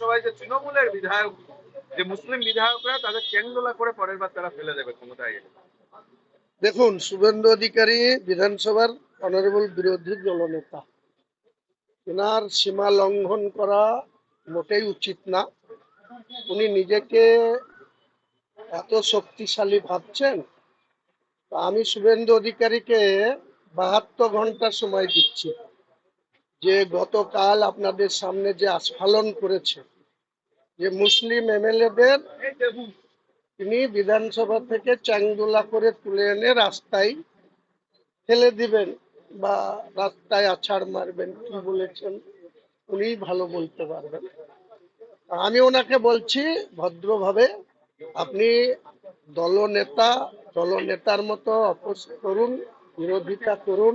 সবাই যে তৃণমূলের বিধায়ক, যে মুসলিম বিধায়করা, তাদের চেংদোলা করে পরের বার তারা ফেলে দেবে ক্ষমতায়। দেখুন, শুভেন্দু অধিকারী বিধানসভার অনারেবল বিরোধী দলনেতা। এনার সীমা লঙ্ঘন করা মোটেই উচিত না। উনি নিজেকে এত শক্তিশালী ভাবছেন আমি শুভেন্দু অধিকারীকে বাহাত্তর ঘণ্টা সময় দিচ্ছি। যে গতকাল আপনাদের সামনে যে আস্ফালন করেছে, যে মুসলিম এমএলএদের তিনি বিধানসভা থেকে চাংদোলা করে তুলে এনে রাস্তায় ফেলে দিবেন বা রাস্তায় আছাড় মারবেন, কি বলেছেন উনি ভালো বলতে পারবেন। আমি ওনাকে বলছি, ভদ্রভাবে আপনি দলনেতা, দলনেতার মতো অপোজ করুন, বিরোধিতা করুন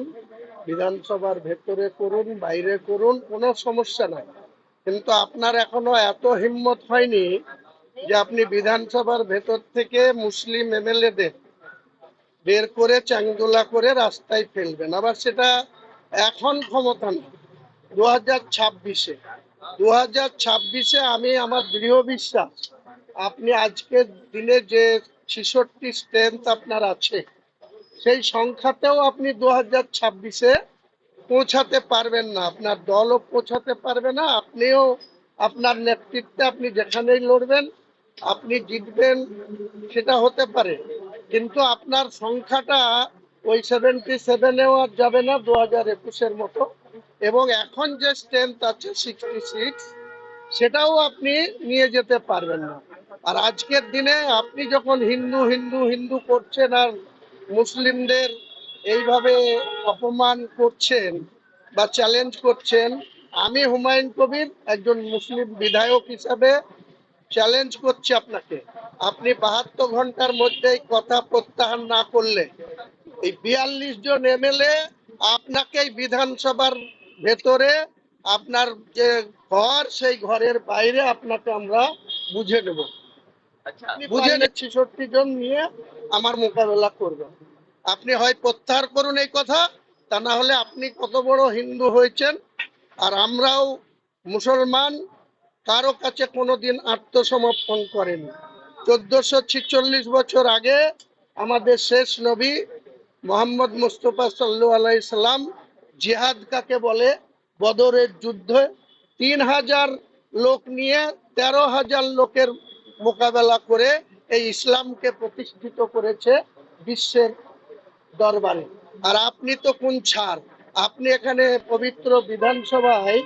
বিধানসভার ভেতরে করুন, বাইরে করুন, কোনো সমস্যা নাই। কিন্তু আপনার এখনও এত হিম্মত হয়নি যে আপনি বিধানসভার ভেতর থেকে মুসলিম এমএলএদের বের করে চাংদোলা করে রাস্তায় ফেলবেন। আবার সেটা এখন ক্ষমতা নেই। দু হাজার ছাব্বিশে দু হাজার ছাব্বিশে আমি আমার দৃঢ় বিশ্বাস, আপনি আজকের দিনে যে ছেষট্টি স্ট্রেংথ আপনার আছে সেই সংখ্যাতেও আপনি দু হাজার ছাব্বিশে পৌঁছাতে পারবেন না। আপনার দলও পৌঁছাতে পারবে না। আপনিও আপনার নেতৃত্বে আপনি যেখানেই লড়বেন, আপনি জিতবেন, সেটা হতে পারে। কিন্তু আপনার সংখ্যাটা ওই সেভেন্টি সেভেনেও আর যাবে না দু হাজার একুশের মতো। এবং এখন যে স্ট্রেংথ আছে সিক্সটি সিক্স সেটাও আপনি নিয়ে যেতে পারবেন না। আর আজকের দিনে আপনি যখন হিন্দু হিন্দু হিন্দু করছেন আর মুসলিমদের এইভাবে অপমান করছেন বা চ্যালেঞ্জ করছেন, আমি হুমায়ুন কবির একজন মুসলিম বিধায়ক হিসাবে চ্যালেঞ্জ করছি আপনাকে। আপনি বাহাত্তর ঘণ্টার মধ্যে কথা প্রত্যাহার না করলে, এই বিয়াল্লিশ জন এমএলএ আপনাকে বিধানসভার ভেতরে আপনার যে ঘর, সেই ঘরের বাইরে আপনাকে আমরা বুঝে নেব। আচ্ছা ছেষট্টি জন নিয়ে আমার মোকাবেলা করবেন আপনি হয় প্রত্যাহার করুন এই কথা তা না হলে আপনি কত বড় হিন্দু হয়েছেন আর আমরাও মুসলমান কারও কাছে কোনোদিন আত্মসমর্পণ করেনি। চোদ্দশো ছিচল্লিশ বছর আগে আমাদের শেষ নবী মোহাম্মদ মুস্তফা সাল্লু আলাইসাল্লাম জিহাদ কাকে বলে? বদরের যুদ্ধে তিন হাজার লোক নিয়ে তেরো হাজার লোকের মোকাবেলা করে এই ইসলামকে প্রতিষ্ঠিত করেছে বিশ্বের দরবারে। আর আপনি তো কোন ছাড় আপনি এখানে পবিত্র বিধানসভায়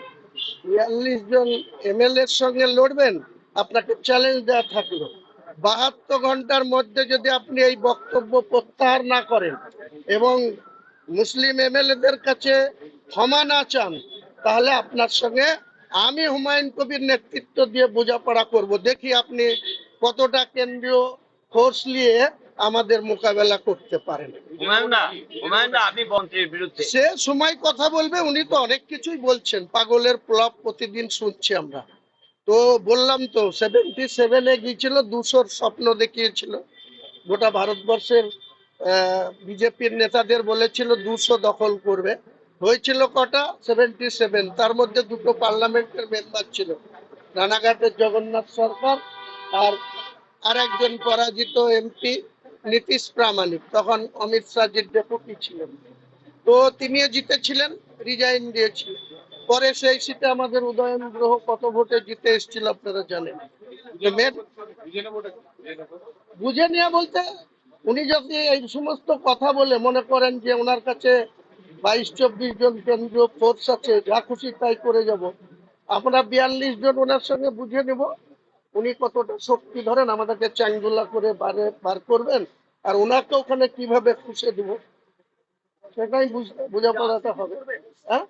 বিয়াল্লিশ জন এমএলএর সঙ্গে লড়বেন? আপনাকে চ্যালেঞ্জ দেওয়া থাকল। বাহাত্তর ঘণ্টার মধ্যে যদি আপনি এই বক্তব্য প্রত্যাহার না করেন এবং মুসলিম এমএলএদের কাছে ক্ষমা না চান, তাহলে আপনার সঙ্গে আমি হুমায়ুন কবির নেতৃত্ব দিয়ে বোঝাপড়া করব। দেখি আপনি কতটা কেন্দ্রীয় ফোর্স নিয়ে আমাদের মোকাবেলা করতে পারেন। সে সময় কথা বলবে উনি তো অনেক কিছুই বলছেন। পাগলের প্লব প্রতিদিন শুনছি আমরা। তো বললাম তো সেভেন্টি সেভেনে গিয়েছিল দুশোর স্বপ্ন দেখিয়েছিল। গোটা ভারতবর্ষের বিজেপির নেতাদের বলেছিল দুশো দখল করবে। হয়েছিল কটা? সেভেন্টি সেভেন তার মধ্যে দুটো পার্লামেন্টের মেম্বার ছিল। রানাঘাটের জগন্নাথ সরকার আর আর একজন পরাজিত এমপি নীতিশ প্রামাণিক। তখন অমিত শাহজির ডেপুটি ছিলেন। তো তিনিও জিতেছিলেন রিজাইন দিয়েছিলেন। পরে সেই সিটে আমাদের উদয়ন গ্রহ কত ভোটে জিতে এসেছিল আপনারা জানেন? বুঝে নিয়ে বলতে, উনি যদি এই সমস্ত কথা বলে মনে করেন যে ওনার কাছে বাইশ চব্বিশ জন কেন্দ্রীয় ফোর্স আছে, যা খুশি তাই করে যাব। আমরা বিয়াল্লিশ জন ওনার সঙ্গে বুঝে নেব, উনি কতটা শক্তি ধরেন, আমাদেরকে চাংদোলা করে বারে, বার করবেন, আর ওনাকে ওখানে কীভাবে খুশে দিব, সেটাই বুঝ- বোঝাপড়াটা হবে। হ্যাঁ?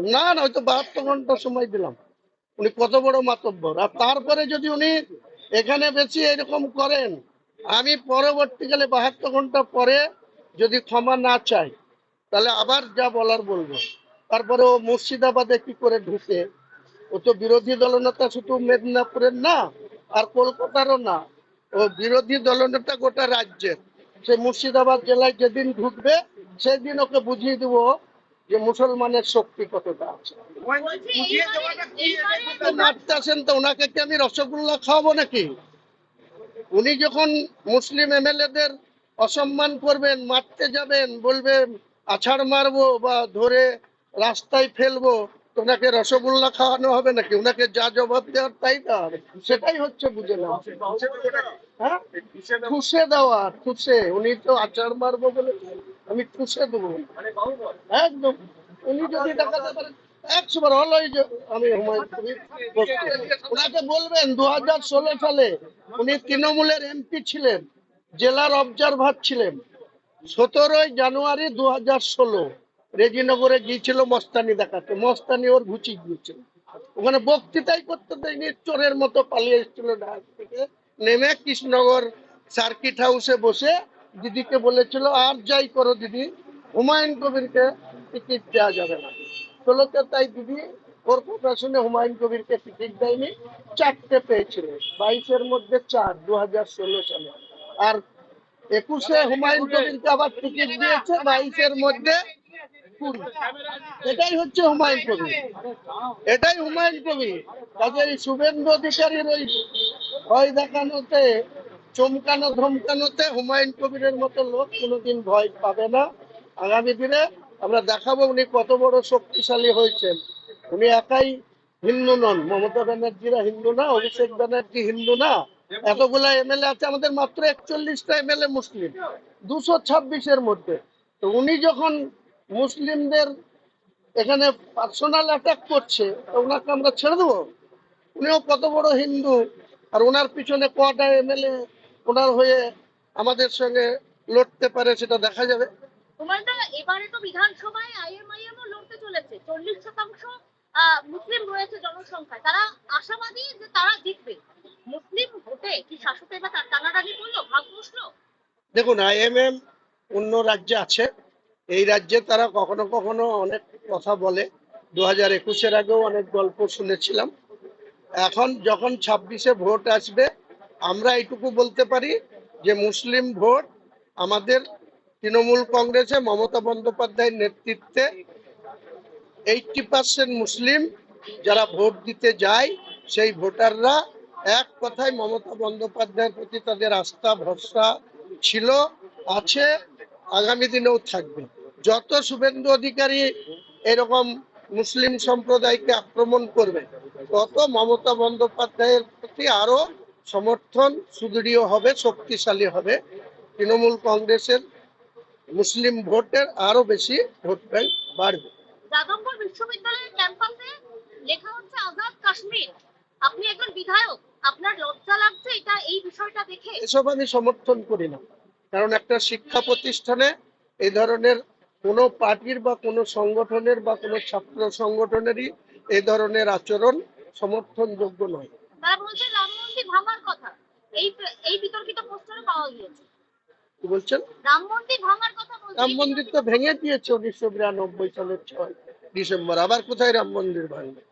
না না হয়তো বাহাত্তর ঘণ্টা সময় দিলাম। উনি কত বড় মাতব্বর। আর তারপরে যদি উনি এখানে বেশি এরকম করেন, আমি পরবর্তীকালে বাহাত্তর ঘণ্টা পরে যদি ক্ষমা না চাই তাহলে আবার যা বলার বলব। তারপরে ও মুর্শিদাবাদে কি করে ঢুকে? ও তো বিরোধী দলনেতা শুধু মেদিনীপুরের না আর কলকাতারও না। ও বিরোধী দলনেতা গোটা রাজ্যের। সে মুর্শিদাবাদ জেলায় যেদিন ঢুকবে সেদিন ওকে বুঝিয়ে দিব যে মুসলমানের শক্তি কতটা আছে। বলছি বুঝিয়ে এইবারে- দেওয়াটা কি? এইবারে এটা তো আসেন তো ওনাকে কি আমি রসগোল্লা খাওয়াবো নাকি? উনি যখন মুসলিম এমএলএদের অসম্মান করবেন মারতে যাবেন বলবেন আছাড় মারবো বা ধরে রাস্তায় ফেলব, ওনাকে রসগোল্লা খাওয়ানো হবে নাকি? ওনাকে যা জবাব দেওয়ার তাই দেওয়া হবে সেটাই হচ্ছে বুঝে না হ্যাঁ? ঠুসে দেওয়া ঠুসে উনি তো আচার মারবো বলে আমি ঠুসে দেবো। একদম। উনি যদি দেখাতে পারেন একশো বার হলোই যে আমি। ওনাকে বলবেন দু হাজার ষোলো সালে উনি তৃণমূলের এমপি ছিলেন, জেলার অবজারভার ছিলেন। সতেরোই জানুয়ারি দু হাজার ষোলো, রেজিনগরে গিয়েছিল মস্তানি দেখাতে। মস্তানি ওর ঘুচি গিয়েছিল। ওখানে বক্তৃতাই করতে দেয়নি, চোরের মতো পালিয়ে এসেছিল ঢাকা থেকে। নেমে কৃষ্ণনগর সার্কিট হাউসে বসে দিদিকে বলেছিল, আর যাই করো দিদি, হুমায়ুন কবিরকে টিকিট দেওয়া যাবে না। ষোলোতে তাই দিদি ওর কথা হুমায়ুন কবিরকে টিকিট দেয়নি, চারটে পেয়েছিল। বাইশের মধ্যে চার দু হাজার ষোলো সালে। আর একুশে হুমায়ুন কবিরকে আবার টিকিট দিয়েছে বাইশের মধ্যে এটাই হচ্ছে হুমায়ুন কবির। এটাই হুমায়ুন কবির। কাজে এই শুভেন্দু অধিকারীর ওই ভয় দেখানোতে, চমকানো, ধমকানোতে হুমায়ুন কবিরের মতো লোক কোনোদিন ভয় পাবে না। আগামী দিনে আমরা দেখাবো উনি কত বড় শক্তিশালী হয়েছেন। উনি একাই হিন্দু নন। মমতা ব্যানার্জিরা হিন্দু না, অভিষেক ব্যানার্জি হিন্দু না। এতগুলা এমএলএ আছে আমাদের মাত্র একচল্লিশটা এমএলএ মুসলিম দুশো ছাব্বিশের মধ্যে। তো উনি যখন মুসলিমদের এখানে পার্সোনাল অ্যাটাক করছে তো ওনাকে আমরা ছেড়ে দেবো? উনিও কত বড় হিন্দু আর ওনার পিছনে কটা এমএলএ ওনার হয়ে আমাদের সঙ্গে লড়তে পারে সেটা দেখা যাবে। হুমায়ুনদা এবারে তো বিধানসভায় আইএমআইএম লড়তে চলেছে চল্লিশ শতাংশ মুসলিম রয়েছে জনসংখ্যায়। তারা আশাবাদী যে তারা জিতবে। মুসলিম ভোটে কি শাসক এবার টা- টানাটানি করল, ভাগ বসল? দেখুন আইএমএম অন্য রাজ্যে আছে। এই রাজ্যে তারা কখনো কখনো অনেক কথা বলে। দু হাজার একুশের আগেও অনেক গল্প শুনেছিলাম। এখন যখন ছাব্বিশে ভোট আসবে, আমরা এইটুকু বলতে পারি যে মুসলিম ভোট আমাদের তৃণমূল কংগ্রেসে মমতা বন্দ্যোপাধ্যায়ের নেতৃত্বে এইটটি পার্সেন্ট মুসলিম যারা ভোট দিতে যায়, সেই ভোটাররা এক কথায় মমতা বন্দ্যোপাধ্যায়ের প্রতি তাদের আস্থা, ভরসা ছিল, আছে, আগামী দিনেও থাকবে। যত শুভেন্দু অধিকারী এরকম মুসলিম সম্প্রদায়কে আক্রমণ করবে, তত মমতা বন্দ্যোপাধ্যায়ের প্রতি আরও সমর্থন সুদৃঢ় হবে, শক্তিশালী হবে। তৃণমূল কংগ্রেসের মুসলিম ভোটের আরও বেশি ভোট ব্যাংক বাড়বে। যাদবপুর বিশ্ববিদ্যালয়ের ক্যাম্পাসে লেখা হচ্ছে আজাদ কাশ্মীর। আপনি একজন বিধায়ক আপনার লজ্জা লাগছে এটা এই বিষয়টা দেখে? এসব আমি সমর্থন করি না। কারণ একটা শিক্ষা প্রতিষ্ঠানে এই ধরনের কোনো পার্টির বা কোনো সংগঠনের বা কোনো ছাত্র সংগঠনেরই এই ধরনের আচরণ সমর্থনযোগ্য নয়। তারা বলছে রাম মন্দির ভাঙার কথা। এই এই বিতর্কিত পোস্টারে পাওয়া গিয়েছে। কি বলছেন? রাম মন্দির ভাঙার কথা বলছে রাম মন্দির তো ভেঙে দিয়েছে উনিশশো বিরানব্বই সালের ছয় ডিসেম্বর। আবার কোথায় রাম মন্দির ভাঙবে?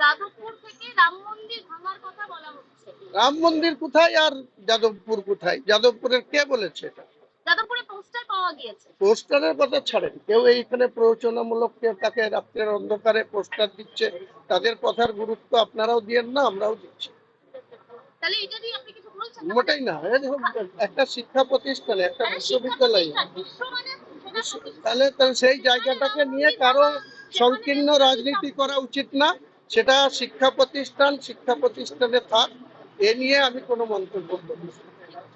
যাদবপুর থেকে রাম মন্দির ভাঙার কথা বলা হচ্ছে। রাম মন্দির কোথায় আর যাদবপুর কোথায়? যাদবপুরের কে বলেছে এটা? যাদবপুরে পোস্টার পাওয়া গিয়েছে। পোস্টারের কথা ছাড়েন। কেউ এইখানে প্ররোচনামূলক কেউ তাকে রাত্রের অন্ধকারে পোস্টার দিচ্ছে তাদের কথার গুরুত্ব আপনারাও দিয়েন না আমরাও দিচ্ছি। তাহলে এটা দিয়ে আপনি কিছু? মোটেই না একটা শিক্ষা প্রতিষ্ঠানে একটা শিক্ষা বিশ্ববিদ্যালয়। তাহলে তাহলে সেই জায়গাটাকে নিয়ে কারও সংকীর্ণ রাজনীতি করা উচিত না সেটা শিক্ষা প্রতিষ্ঠান শিক্ষা প্রতিষ্ঠানে থাক এ নিয়ে আমি কোনো মন্তব্য করি।